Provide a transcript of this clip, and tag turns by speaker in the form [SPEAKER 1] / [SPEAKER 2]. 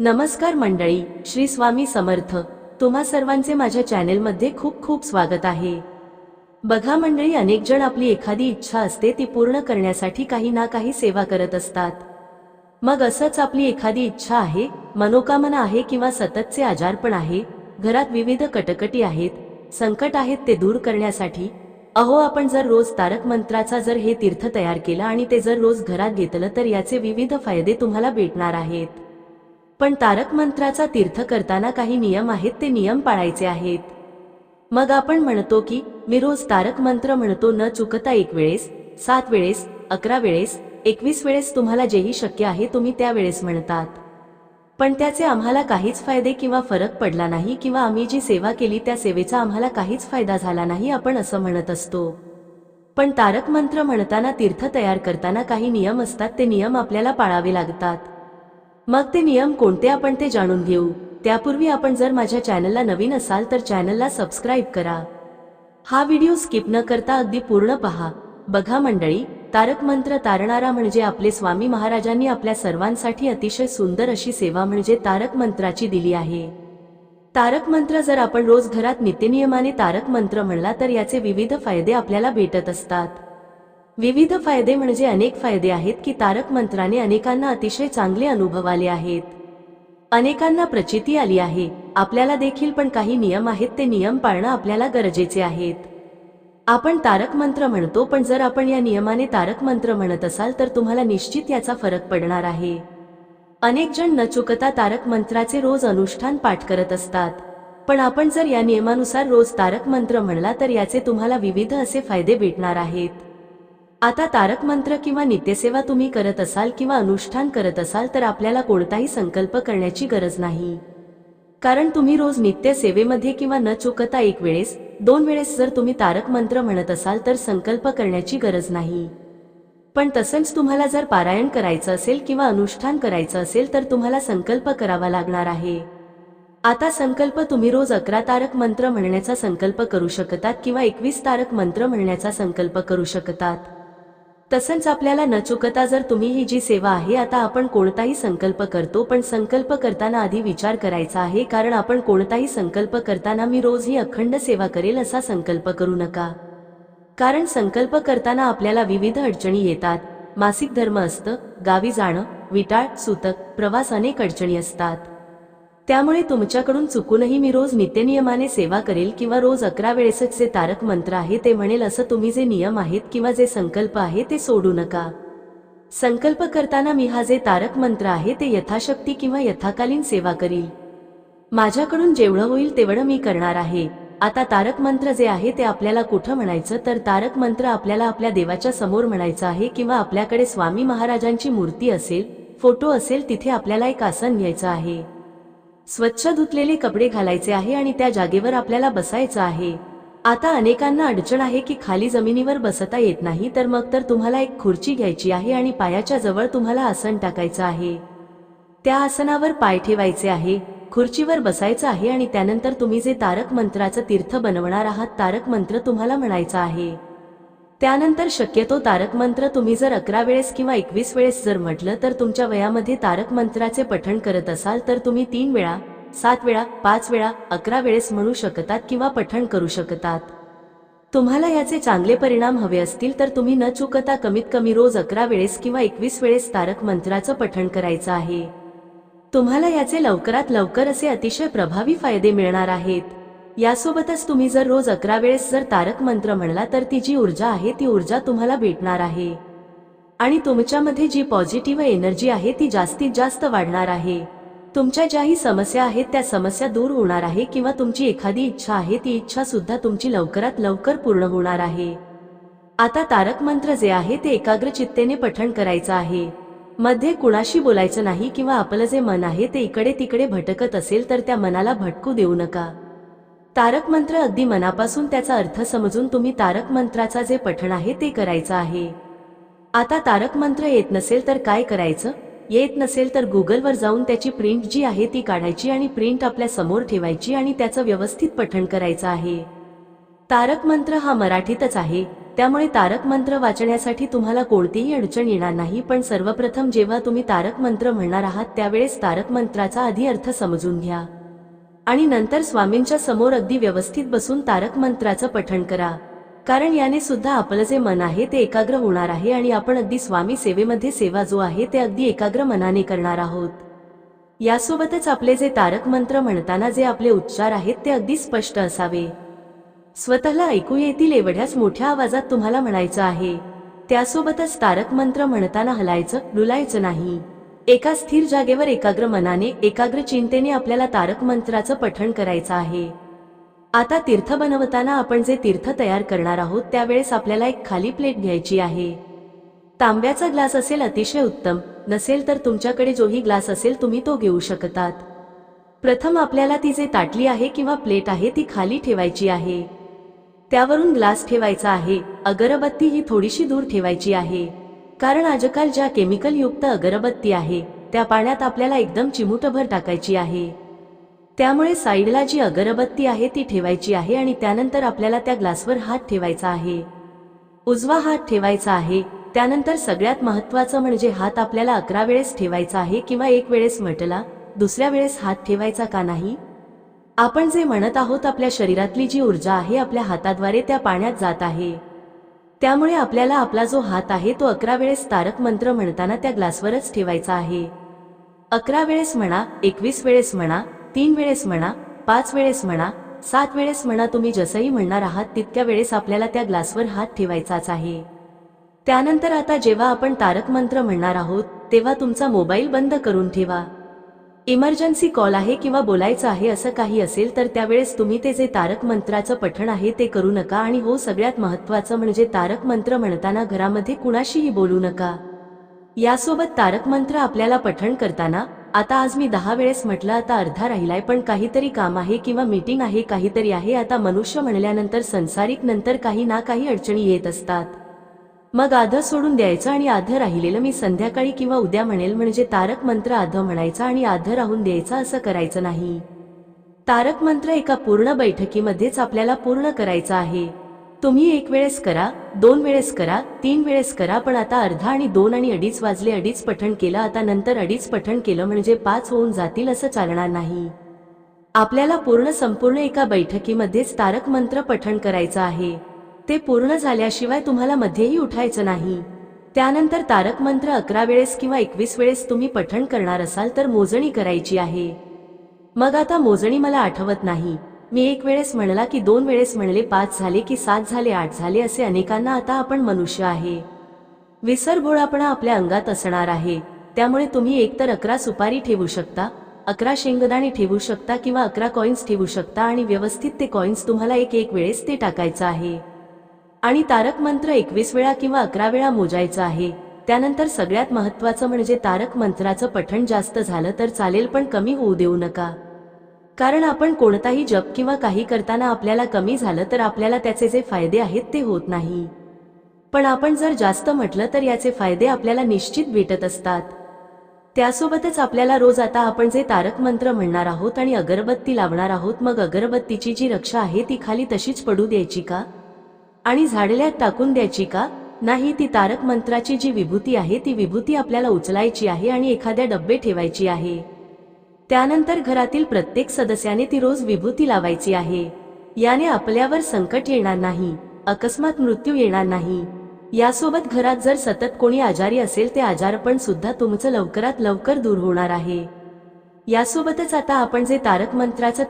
[SPEAKER 1] नमस्कार मंडळी श्री स्वामी समर्थ. तुम्हा सर्वांचे माझ्या चॅनेलमध्ये खूप खूप स्वागत आहे. बघा मंडळी अनेक जण आपली एखादी इच्छा असते ती पूर्ण करण्यासाठी काही ना काही सेवा करत असतात. मग असंच आपली एखादी इच्छा आहे मनोकामना आहे किंवा सततचे आजारपण आहे घरात विविध कटकटी आहेत संकट आहेत ते दूर करण्यासाठी अहो आपण जर रोज तारक मंत्राचा जर हे तीर्थ तयार केला आणि ते जर रोज घरात घेतलं तर याचे विविध फायदे तुम्हाला भेटणार आहेत. पण तारक मंत्राचा तीर्थ करताना काही नियम आहेत ते नियम पाळायचे आहेत. मग आपण म्हणतो की मी रोज तारक मंत्र म्हणतो न चुकता एक वेळेस सात वेळेस अकरा वेळेस एकवीस वेळेस तुम्हाला जेही शक्य आहे तुम्ही त्यावेळेस म्हणतात. पण त्याचे आम्हाला काहीच फायदे किंवा फरक पडला नाही किंवा आम्ही जी सेवा केली त्या सेवेचा आम्हाला काहीच फायदा झाला नाही आपण असं म्हणत असतो. पण तारक मंत्र म्हणताना तीर्थ तयार करताना काही नियम असतात ते नियम आपल्याला पाळावे लागतात. मग ते नियम कोणते आपण ते जाणून घेऊ. त्यापूर्वी आपण जर माझ्या चॅनलला नवीन असाल तर चॅनलला सबस्क्राईब करा. हा व्हिडिओ स्किप न करता अगदी पूर्ण पहा. बघा मंडळी तारक मंत्र तारणारा म्हणजे आपले स्वामी महाराजांनी आपल्या सर्वांसाठी अतिशय सुंदर अशी सेवा म्हणजे तारक मंत्राची दिली आहे. तारक मंत्र जर आपण रोज घरात नित्यनियमाने तारक मंत्र म्हणला तर याचे विविध फायदे आपल्याला भेटत असतात. विविध फायदे म्हणजे अनेक फायदे आहेत की तारक मंत्राने अनेकांना अतिशय चांगले अनुभव आले आहेत. अनेकांना प्रचिती आली आहे. आपल्याला देखील पण काही नियम आहेत ते नियम पाळणं आपल्याला गरजेचे आहेत. आपण तारक मंत्र म्हणतो पण जर आपण या नियमाने तारक मंत्र म्हणत असाल तर तुम्हाला निश्चित याचा फरक पडणार आहे. अनेक जण न चुकता तारक मंत्राचे रोज अनुष्ठान पाठ करत असतात. पण आपण जर या नियमानुसार रोज तारक मंत्र म्हणला तर याचे तुम्हाला विविध असे फायदे भेटणार आहेत. आता तारक मंत्र किंवा नित्यसेवा तुम्ही करत असाल किंवा अनुष्ठान करत असाल तर आपल्याला कोणताही संकल्प करण्याची गरज नाही. कारण तुम्ही रोज नित्य सेवेमध्ये किंवा न चुकता एक वेळेस दोन वेळेस जर तुम्ही तारक मंत्र म्हणत असाल तर संकल्प करण्याची गरज नाही. पण तसंच तुम्हाला जर पारायण करायचं असेल किंवा अनुष्ठान करायचं असेल तर तुम्हाला संकल्प करावा लागणार आहे. आता संकल्प तुम्ही रोज अकरा तारक मंत्र म्हणण्याचा संकल्प करू शकतात किंवा एकवीस तारक मंत्र म्हणण्याचा संकल्प करू शकतात. तसंच आपल्याला न चुकता जर तुम्ही ही जी सेवा आहे आता आपण कोणताही संकल्प करतो पण संकल्प करताना आधी विचार करायचा आहे कारण आपण कोणताही संकल्प करताना मी रोज ही अखंड सेवा करेल असा संकल्प करू नका. कारण संकल्प करताना आपल्याला विविध अडचणी येतात. मासिक धर्म असतं गावी जाणं विटाळ सुतक प्रवास अनेक अडचणी असतात. त्यामुळे तुमच्याकडून चुकूनही मी रोज नित्यनियमाने सेवा करेल किंवा रोज अकरा वेळेसच जे तारक मंत्र आहे ते म्हणेल असं तुम्ही जे नियम आहेत किंवा जे संकल्प आहे ते सोडू नका. संकल्प करताना मी हा जे तारक मंत्र आहे ते यथाशक्ती किंवा यथाकालीन सेवा करील. माझ्याकडून जेवढं होईल तेवढं मी करणार आहे. आता तारक मंत्र जे आहे ते आपल्याला कुठं म्हणायचं? तर तारक मंत्र आपल्याला आपल्या देवाच्या समोर म्हणायचं आहे किंवा आपल्याकडे स्वामी महाराजांची मूर्ती असेल फोटो असेल तिथे आपल्याला एक आसन घ्यायचं आहे. स्वच्छ धुतलेले कपडे घालायचे आहे आणि त्या जागेवर आपल्याला बसायचं आहे. आता अनेकांना अडचण आहे की खाली जमिनीवर बसता येत नाही तर मग तर तुम्हाला एक खुर्ची घ्यायची आहे आणि पायाच्या जवळ तुम्हाला आसन टाकायचं आहे. त्या आसनावर पाय ठेवायचे आहे खुर्चीवर बसायचं आहे आणि त्यानंतर तुम्ही जे तारक मंत्राचं तीर्थ बनवणार आहात तारक मंत्र तुम्हाला म्हणायचा आहे. त्यानंतर शक्यतो तारक मंत्र तुम्ही जर अकरा वेळेस किंवा एकवीस वेळेस जर म्हटलं तर तुमच्या वयामध्ये तारक मंत्राचे पठण करत असाल तर तुम्ही तीन वेळा सात वेळा पाच वेळा अकरा वेळेस म्हणू शकतात किंवा पठण करू शकतात. तुम्हाला याचे चांगले परिणाम हवे असतील तर तुम्ही न चुकता कमीत कमी रोज अकरा वेळेस किंवा एकवीस वेळेस तारक मंत्राचं पठण करायचं आहे. तुम्हाला याचे लवकरात लवकर असे अतिशय प्रभावी फायदे मिळणार आहेत. यासोबतच तुम्ही जर रोज अकरा वेळेस जर तारक मंत्र म्हणला तर ती जी ऊर्जा आहे ती ऊर्जा तुम्हाला भेटणार आहे. आणि तुमच्यामध्ये जी पॉझिटिव्ह एनर्जी आहे ती जास्तीत जास्त वाढणार आहे. तुमच्या ज्याही समस्या आहेत त्या समस्या दूर होणार आहे किंवा तुमची एखादी इच्छा आहे ती इच्छा सुद्धा तुमची लवकरात लवकर पूर्ण होणार आहे. आता तारक मंत्र जे आहे ते एकाग्र चित्तेने पठण करायचं आहे. मध्ये कुणाशी बोलायचं नाही किंवा आपलं जे मन आहे ते इकडे तिकडे भटकत असेल तर त्या मनाला भटकू देऊ नका. तारक मंत्र अगदी मनापासून त्याचा अर्थ समजून तुम्ही तारक मंत्राचा जे पठण आहे ते करायचं आहे. आता तारक मंत्र येत नसेल तर काय करायचं? येत नसेल तर गुगलवर जाऊन त्याची प्रिंट जी आहे ती काढायची आणि प्रिंट आपल्यासमोर ठेवायची आणि त्याचं व्यवस्थित पठण करायचं आहे. तारक मंत्र हा मराठीतच आहे त्यामुळे तारक मंत्र वाचण्यासाठी तुम्हाला कोणतीही अडचण येणार नाही पण सर्वप्रथम जेव्हा तुम्ही तारक मंत्र म्हणणार आहात त्यावेळेस तारक मंत्राचा आधी अर्थ समजून घ्या. आणि नंतर स्वामींच्या समोर अगदी व्यवस्थित बसून तारक मंत्राचं पठण करा. कारण याने सुद्धा आपलं जे मन आहे ते एकाग्र होणार आहे आणि आपण अगदी स्वामी सेवेमध्ये सेवा जो आहे ते अगदी एकाग्र मनाने करणार आहोत. यासोबतच आपले जे तारक मंत्र म्हणताना जे आपले उच्चार आहेत ते अगदी स्पष्ट असावे. स्वतःला ऐकू येतील एवढ्याच मोठ्या आवाजात तुम्हाला म्हणायचं आहे. त्यासोबतच तारक मंत्र म्हणताना हलायचं डुलायचं नाही. एका स्थिर जागेवर एकाग्र मनाने एकाग्र चिंतेने आपल्याला तारक मंत्राचं पठण करायचं आहे. आता तीर्थ बनवताना आपण जे तीर्थ तयार करणार आहोत त्यावेळेस आपल्याला एक खाली प्लेट घ्यायची आहे. तांब्याचा ग्लास असेल अतिशय उत्तम नसेल तर तुमच्याकडे जोही ग्लास असेल तुम्ही तो घेऊ शकतात. प्रथम आपल्याला ती जे ताटली आहे किंवा प्लेट आहे ती खाली ठेवायची आहे. त्यावरून ग्लास ठेवायचा आहे अगरबत्ती ही थोडीशी दूर ठेवायची आहे. कारण आजकाल ज्या केमिकल युक्त अगरबत्ती आहे त्या पाण्यात आपल्याला एकदम चिमुटभर टाकायची आहे. त्यामुळे साईडला जी अगरबत्ती आहे ती ठेवायची आहे आणि त्यानंतर आपल्याला त्या ग्लासवर हात ठेवायचा आहे. उजवा हात ठेवायचा आहे त्यानंतर सगळ्यात महत्वाचं म्हणजे हात आपल्याला अकरा वेळेस ठेवायचा आहे किंवा एक वेळेस म्हटला दुसऱ्या वेळेस हात ठेवायचा का नाही? आपण जे म्हणत आहोत आपल्या शरीरातली जी ऊर्जा आहे आपल्या हाताद्वारे त्या पाण्यात जात आहे. त्यामुळे आपल्याला आपला जो हात आहे तो अकरा वेळेस तारक मंत्र म्हणताना त्या ग्लासवरच ठेवायचा आहे. अकरा वेळेस म्हणा एकवीस वेळेस म्हणा तीन वेळेस म्हणा पाच वेळेस म्हणा सात वेळेस म्हणा तुम्ही जसंही म्हणणार आहात तितक्या वेळेस आपल्याला त्या ग्लासवर हात ठेवायचाच आहे. त्यानंतर आता जेव्हा आपण तारक मंत्र म्हणणार आहोत तेव्हा तुमचा मोबाईल बंद करून ठेवा. इमर्जन्सी कॉल आहे किंवा बोलायचं आहे असं काही असेल तर त्यावेळेस तुम्ही ते जे तारक मंत्राचं पठण आहे ते करू नका आणि हो सगळ्यात महत्वाचं म्हणजे तारक मंत्र म्हणताना घरामध्ये कुणाशीही बोलू नका. यासोबत तारक मंत्र आपल्याला पठण करताना आता आज मी दहा वेळेस म्हटलं आता अर्धा राहिलाय पण काहीतरी काम आहे किंवा मीटिंग आहे काहीतरी आहे आता मनुष्य म्हणल्यानंतर संसारिक नंतर काही ना काही अडचणी येत असतात. मग आध सोडून द्यायचं आणि आध राहिलेलं मी संध्याकाळी किंवा उद्या म्हणेल म्हणजे तारक मंत्र आध म्हणायचा आणि आध राहून द्यायचा असं करायचं नाही. तारक मंत्र एका पूर्ण बैठकीमध्येच आपल्याला पूर्ण करायचं आहे. तुम्ही एक वेळेस करा दोन वेळेस करा तीन वेळेस करा पण आता अर्धा आणि दोन आणि अडीच वाजले अडीच पठण केलं आता नंतर अडीच पठण केलं म्हणजे पाच होऊन जातील असं चालणार नाही. आपल्याला पूर्ण संपूर्ण एका बैठकीमध्येच तारक मंत्र पठण करायचं आहे. ते पूर्ण झाल्याशिवाय तुम्हाला मध्येही उठायचं नाही. त्यानंतर तारक मंत्र अकरा वेळेस किंवा एकवीस वेळेस तुम्ही पठण करणार असाल तर मोजणी करायची आहे. मग आता मोजणी मला आठवत नाही. मी एक वेळेस म्हणला की दोन वेळेस म्हणले पाच झाले की सात झाले आठ झाले असे अनेकांना आता आपण मनुष्य आहे. विसरभोळापणा आपल्या अंगात असणार आहे. त्यामुळे तुम्ही एकतर अकरा सुपारी ठेवू शकता अकरा शेंगदाणे ठेवू शकता किंवा अकरा कॉइन्स ठेवू शकता आणि व्यवस्थित ते कॉइन्स तुम्हाला एक एक वेळेस ते टाकायचं आहे. आणि तारक मंत्र एकवीस वेळा किंवा अकरा वेळा मोजायचं आहे. त्यानंतर सगळ्यात महत्वाचं म्हणजे तारक मंत्राचं पठण जास्त झालं तर चालेल पण कमी होऊ देऊ नका. कारण आपण कोणताही जप किंवा काही करताना आपल्याला कमी झालं तर आपल्याला त्याचे जे फायदे आहेत ते होत नाही. पण आपण जर जास्त म्हटलं तर याचे फायदे आपल्याला निश्चित भेटत असतात. त्यासोबतच आपल्याला रोज आता आपण जे तारक मंत्र म्हणणार आहोत आणि अगरबत्ती लावणार आहोत मग अगरबत्तीची जी रक्षा आहे ती खाली तशीच पडू द्यायची का? आणि झाडल्यात टाकून द्यायची का? नाही ती तारक मंत्राची जी विभूती आहे ती विभूती आपल्याला उचलायची आहे आणि एखाद्या डब्बे ठेवायची आहे. त्यानंतर घरातील प्रत्येक सदस्याने ती रोज विभूती लावायची आहे. याने आपल्यावर संकट येणार नाही अकस्मात मृत्यू येणार नाही. यासोबत घरात जर सतत कोणी आजारी असेल ते आजारपण सुद्धा तुमचं लवकरात लवकर दूर होणार आहे. यासोबतच आता आपण जे तारक मंत्राचं